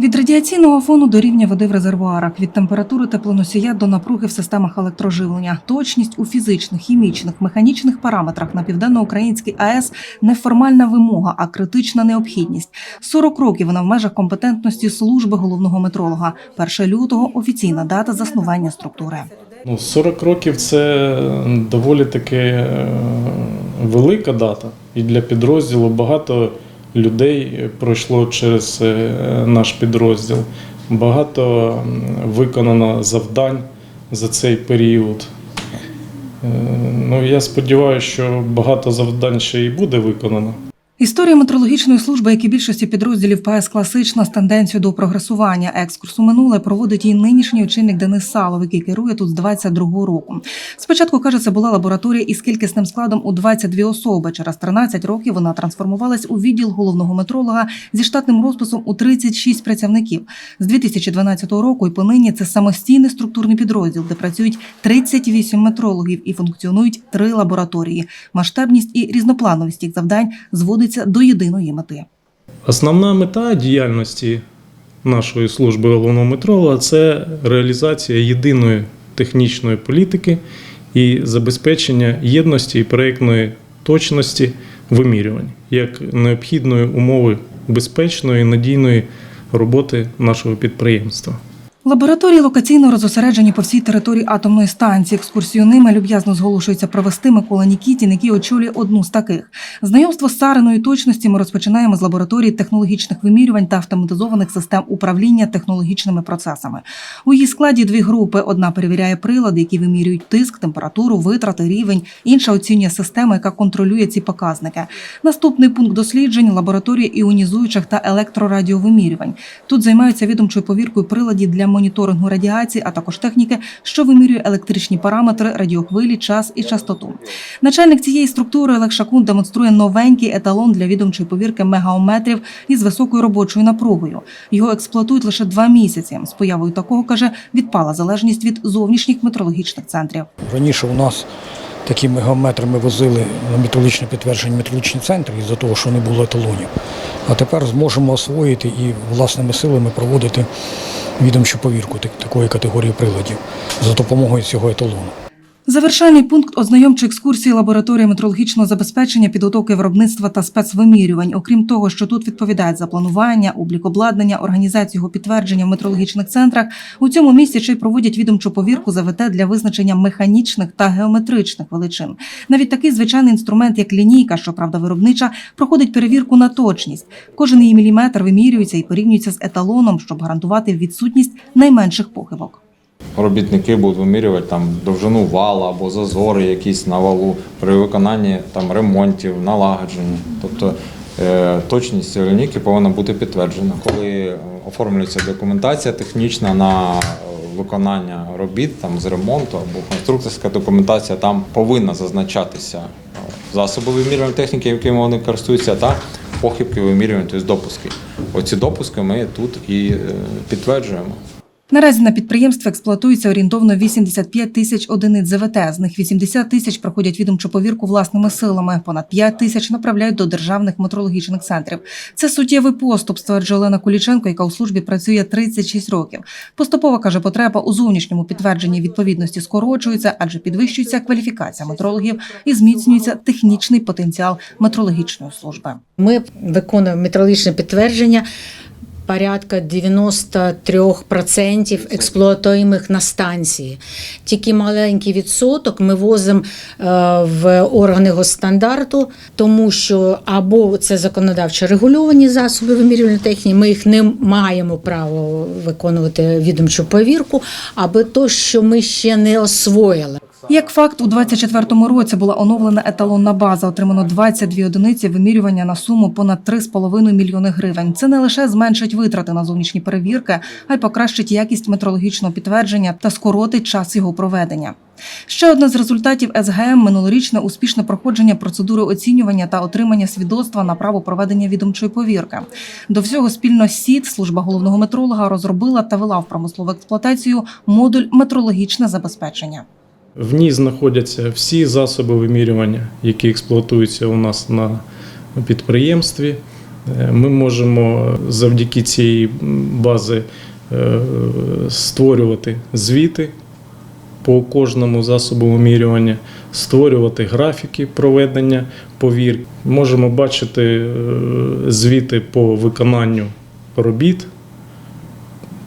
Від радіаційного фону до рівня води в резервуарах, від температури теплоносія до напруги в системах електроживлення, точність у фізичних, хімічних, механічних параметрах на південноукраїнській АЕС не формальна вимога, а критична необхідність. 40 років вона в межах компетентності служби головного метролога. 1 лютого офіційна дата заснування структури. Ну, 40 років це доволі таки е, велика дата. І для підрозділу багато людей пройшло через е, наш підрозділ. Багато виконано завдань за цей період. Е, Ну, я сподіваюся, що багато завдань ще і буде виконано. Історія метрологічної служби, як і більшості підрозділів ПАЕС класична з тенденцією до прогресування. Екскурс у минуле проводить її нинішній очільник Денис Салов, який керує тут з 22-го року. Спочатку каже, це була лабораторія із кількісним складом у 22 особи. Через 13 років вона трансформувалась у відділ головного метролога зі штатним розписом у 36 працівників. З 2012 року і понині це самостійний структурний підрозділ, де працюють 38 метрологів і функціонують три лабораторії. Масштабність і різноплановість їх завдань зводиться до єдиної мети. Основна мета діяльності нашої служби головного метролога це реалізація єдиної технічної політики і забезпечення єдності і проєктної точності вимірювань як необхідної умови безпечної надійної роботи нашого підприємства. Лабораторії локаційно розосереджені по всій території атомної станції. Екскурсію ними люб'язно зголошується провести Микола Нікітін, який очолює одну з таких. Знайомство з цариною точності ми розпочинаємо з лабораторії технологічних вимірювань та автоматизованих систем управління технологічними процесами. У її складі дві групи: одна перевіряє прилади, які вимірюють тиск, температуру, витрати, рівень. Інша оцінює систему, яка контролює ці показники. Наступний пункт досліджень лабораторія іонізуючих та електрорадіовимірювань. Тут займаються відомчою повіркою приладів для моніторингу радіації, а також техніки, що вимірює електричні параметри, радіохвилі, час і частоту. Начальник цієї структури Олег Шакун демонструє новенький еталон для відомчої повірки мегаометрів із високою робочою напругою. Його експлуатують лише два місяці. З появою такого каже, відпала залежність від зовнішніх метрологічних центрів. Раніше у нас такі мегаметри ми возили на метрологічне підтвердження метрологічні центри із-за того, що не було еталонів. А тепер зможемо освоїти і власними силами проводити відомчу повірку такої категорії приладів за допомогою цього еталону. Завершальний пункт ознайомчої екскурсії лабораторії метрологічного забезпечення, підготовки виробництва та спецвимірювань. Окрім того, що тут відповідають за планування, облік обладнання, організацію його підтвердження в метрологічних центрах. У цьому місці ще й проводять відомчу повірку ЗВТ для визначення механічних та геометричних величин. Навіть такий звичайний інструмент, як лінійка, щоправда, виробнича, проходить перевірку на точність. Кожен її міліметр вимірюється і порівнюється з еталоном, щоб гарантувати відсутність найменших похибок. Робітники будуть вимірювати там довжину вала або зазори якісь на валу при виконанні там ремонтів, налагодженні. Тобто е, точність лінійки повинна бути підтверджена. Коли оформлюється документація технічна на виконання робіт там з ремонту або конструкторська документація, там повинна зазначатися засоби вимірювальної техніки, якими вони користуються, та похибки вимірювання, тобто допуски. Оці допуски ми тут і е, підтверджуємо. Наразі на підприємстві експлуатується орієнтовно 85 тисяч одиниць ЗВТ. З них 80 тисяч проходять відомчу повірку власними силами. Понад 5 тисяч направляють до державних метрологічних центрів. Це суттєвий поступ, стверджує Олена Куліченко, яка у службі працює 36 років. Поступово каже, потреба у зовнішньому підтвердженні відповідності скорочується, адже підвищується кваліфікація метрологів і зміцнюється технічний потенціал метрологічної служби. Ми виконуємо метрологічне підтвердження. Порядка 93% експлуатуємих на станції. Тільки маленький відсоток ми возимо е, в органи госстандарту, тому що або це законодавчо регульовані засоби вимірювальної техніки, ми їх не маємо права виконувати відомчу повірку, або то, що ми ще не освоїли. Як факт, у 2024 році була оновлена еталонна база. Отримано 22 одиниці вимірювання на суму понад 3,5 мільйони гривень. Це не лише зменшить витрати на зовнішні перевірки, а й покращить якість метрологічного підтвердження та скоротить час його проведення. Ще одне з результатів СГМ минулорічне успішне проходження процедури оцінювання та отримання свідоцтва на право проведення відомчої повірки. До всього спільно СІД, служба головного метролога, розробила та вела в промислову експлуатацію модуль метрологічне забезпечення. В ній знаходяться всі засоби вимірювання, які експлуатуються у нас на підприємстві. Е, Ми можемо завдяки цієї бази е, створювати звіти по кожному засобу вимірювання, створювати графіки проведення повірки. Можемо бачити е, звіти по виконанню робіт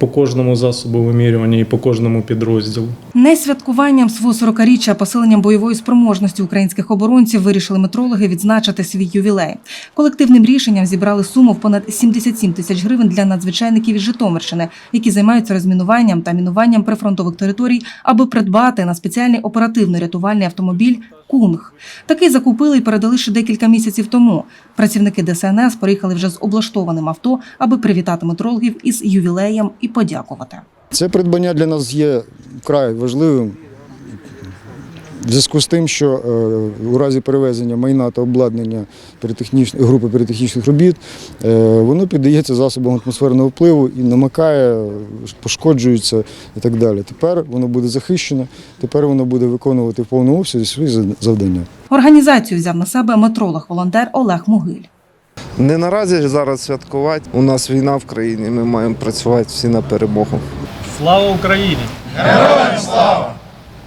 по кожному засобу вимірювання і по кожному підрозділу. Не святкуванням свого 40-річчя, а посиленням бойової спроможності українських оборонців вирішили метрологи відзначити свій ювілей. Колективним рішенням зібрали суму в понад 77 тисяч гривень для надзвичайників із Житомирщини, які займаються розмінуванням та мінуванням прифронтових територій, аби придбати на спеціальний оперативно-рятувальний автомобіль Кунг. Такий закупили і передали ще декілька місяців тому. Працівники ДСНС приїхали вже з облаштованим авто, аби привітати метрологів із ювілеєм і подякувати. Це придбання для нас є вкрай важливим. В зв'язку з тим, що е, у разі перевезення майна та обладнання групи піротехнічних робіт, е, воно піддається засобам атмосферного впливу і намикає, пошкоджується і так далі. Тепер воно буде захищено, тепер воно буде виконувати в повному обсязі свої завдання. Організацію взяв на себе метролог-волонтер Олег Могиль. Не наразі зараз святкувати. У нас війна в країні. Ми маємо працювати всі на перемогу. Слава Україні! Героям слава!